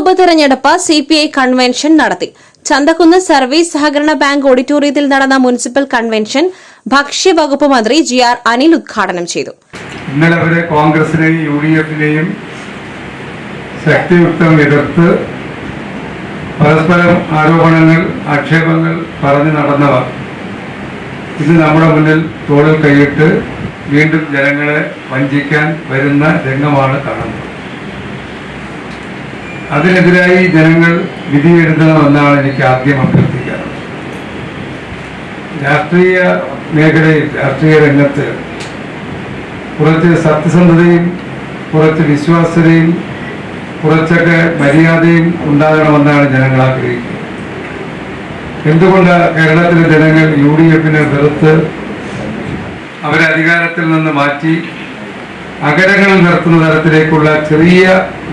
ഉപതെരഞ്ഞെടുപ്പ് C P I convention നടത്തി. Chanthakkunnu service സഹകരണ ബാങ്ക് ഓഡിറ്റോറിയത്തിൽ നടന്ന മുനിസിപ്പൽ കൺവെൻഷൻ ഭക്ഷ്യവകുപ്പ് മന്ത്രി ജി ആർ അനിൽ ഉദ്ഘാടനം ചെയ്തു. ഇന്നലെ വരെ കോൺഗ്രസിനെയും യു ഡി എഫിനെയും ശക്തിയുക്തം എതിർത്ത് പരസ്പരം ആരോപണങ്ങൾ ആക്ഷേപങ്ങൾ പറഞ്ഞു നടന്നവർ ഇന്ന് നമ്മുടെ മുന്നിൽ തോളിൽ കൈയിട്ട് വീണ്ടും ജനങ്ങളെ വഞ്ചിക്കാൻ വരുന്ന രംഗമാണ് കാണുന്നത്. അതിനെതിരായി ജനങ്ങൾ വിധിയെഴുതണമെന്നാണ് എനിക്ക് ആദ്യം അഭ്യർത്ഥിക്കാറ് രാഷ്ട്രീയ മേഖലയിൽ രാഷ്ട്രീയ രംഗത്ത് കുറച്ച് സത്യസന്ധതയും കുറച്ച് വിശ്വാസ്യതയും കുറച്ചൊക്കെ മര്യാദയും ഉണ്ടാകണമെന്നാണ് ജനങ്ങൾ ആഗ്രഹിക്കുന്നത്. എന്തുകൊണ്ട് കേരളത്തിലെ ജനങ്ങൾ യു ഡി എഫിനെ വെറുത്ത് അവരെ അധികാരത്തിൽ നിന്ന് മാറ്റി അകരങ്ങളിൽ നടത്തുന്ന തരത്തിലേക്കുള്ള ചെറിയ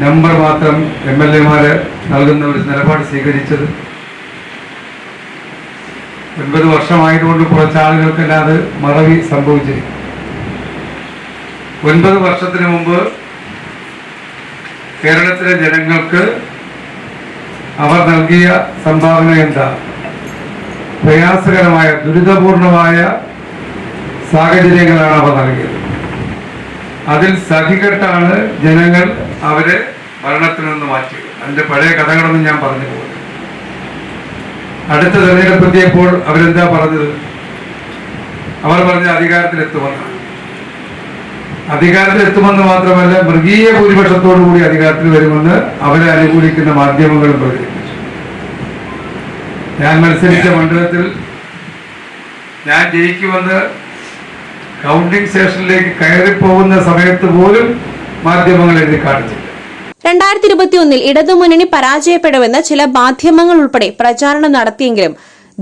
നമ്പർ മാത്രം എം എൽ എമാര് നൽകുന്ന ഒരു നിലപാട് സ്വീകരിച്ചത്. ഒൻപത് വർഷമായതുകൊണ്ട് കുറച്ച് ആളുകൾക്കെല്ലാം അത് മറവി സംഭവിച്ചിരിക്കും ഒൻപത് വർഷത്തിന് മുമ്പ് കേരളത്തിലെ ജനങ്ങൾക്ക് അവർ നൽകിയ സംഭാവന എന്താ? പ്രയാസകരമായ ദുരിതപൂർണമായ സാഹചര്യങ്ങളാണ് അവർ നൽകിയത്. അതിൽ സഹികെട്ടാണ് ജനങ്ങൾ അവരെ ഭരണത്തിൽ നിന്ന് മാറ്റിയത്. അതിന്റെ പഴയ കഥകളൊന്നും ഞാൻ പറഞ്ഞു പോകുന്നു അടുത്ത തെരഞ്ഞെടുപ്പ് എത്തിയപ്പോൾ അവരെന്താ പറഞ്ഞത്? അവർ പറഞ്ഞ അധികാരത്തിലെത്തുമെന്നാണ് അധികാരത്തിലെത്തുമെന്ന് മാത്രമല്ല മൃഗീയ ഭൂരിപക്ഷത്തോടു കൂടി അധികാരത്തിൽ വരുമെന്ന് അവരെ അനുകൂലിക്കുന്ന മാധ്യമങ്ങളും പ്രചരിപ്പിച്ചു ഞാൻ മത്സരിച്ച മണ്ഡലത്തിൽ ഞാൻ ജയിക്കുമെന്ന് കൗണ്ടിംഗ് സ്റ്റേഷനിലേക്ക് കയറിപ്പോകുന്ന സമയത്ത് പോലും മാധ്യമങ്ങൾ എഴുതി കാണിച്ചില്ല. രണ്ടായിരത്തി ഇരുപത്തിയൊന്നിൽ ഇടതുമുന്നണി പരാജയപ്പെടുമെന്ന് ചില മാധ്യമങ്ങൾ ഉൾപ്പെടെ പ്രചാരണം നടത്തിയെങ്കിലും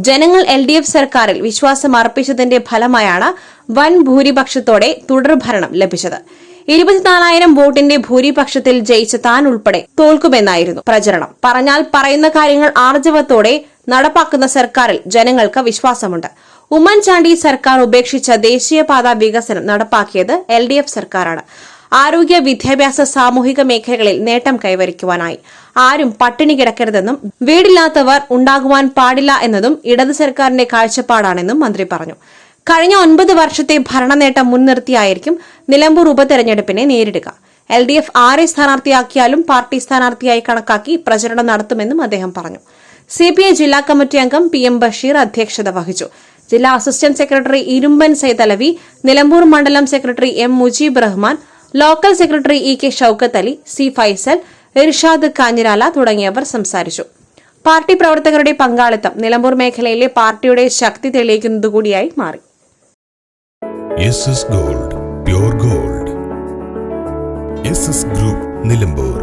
ജനങ്ങൾ എൽ ഡി എഫ് സർക്കാരിൽ വിശ്വാസം അർപ്പിച്ചതിന്റെ ഫലമായാണ് വൻ ഭൂരിപക്ഷത്തോടെ തുടർഭരണം ലഭിച്ചത്. ഇരുപത്തിനാലായിരം വോട്ടിന്റെ ഭൂരിപക്ഷത്തിൽ ജയിച്ച താൻ ഉൾപ്പെടെ തോൽക്കുമെന്നായിരുന്നു പ്രചരണം. പറഞ്ഞാൽ പറയുന്ന കാര്യങ്ങൾ ആർജവത്തോടെ നടപ്പാക്കുന്ന സർക്കാരിൽ ജനങ്ങൾക്ക് വിശ്വാസമുണ്ട്. ഉമ്മൻചാണ്ടി സർക്കാർ ഉപേക്ഷിച്ച ദേശീയപാത വികസനം നടപ്പാക്കിയത് എൽ ഡി എഫ് സർക്കാരാണ്. ആരോഗ്യ വിദ്യാഭ്യാസ സാമൂഹിക മേഖലകളിൽ നേട്ടം കൈവരിക്കുവാനായി. ആരും പട്ടിണി കിടക്കരുതെന്നും വീടില്ലാത്തവർ ഉണ്ടാകുവാൻ പാടില്ല എന്നതും ഇടതു സർക്കാരിന്റെ കാഴ്ചപ്പാടാണെന്നും മന്ത്രി പറഞ്ഞു. കഴിഞ്ഞ ഒൻപത് വർഷത്തെ ഭരണനേട്ടം മുൻനിർത്തിയായിരിക്കും നിലമ്പൂർ ഉപതെരഞ്ഞെടുപ്പിനെ നേരിടുക. എൽ ഡി എഫ് ആരെ സ്ഥാനാർത്ഥിയാക്കിയാലും പാർട്ടി സ്ഥാനാർത്ഥിയായി കണക്കാക്കി പ്രചരണം നടത്തുമെന്നും അദ്ദേഹം പറഞ്ഞു. സി പി ഐ ജില്ലാ കമ്മിറ്റി അംഗം പി എം ബഷീർ അധ്യക്ഷത വഹിച്ചു. ജില്ലാ അസിസ്റ്റന്റ് സെക്രട്ടറി ഇരുമ്പൻ സൈതലവി നിലമ്പൂർ മണ്ഡലം secretary M Mujeeb Rahman local secretary E K Shoukath Ali C Faisal Irshad Kanjirala തുടങ്ങിയവർ സംസാരിച്ചു. പാർട്ടി പ്രവർത്തകരുടെ പങ്കാളിത്തം നിലമ്പൂർ മേഖലയിലെ പാർട്ടിയുടെ ശക്തി തെളിയിക്കുന്നതുകൂടിയായി മാറി. Gold gold group Nilambur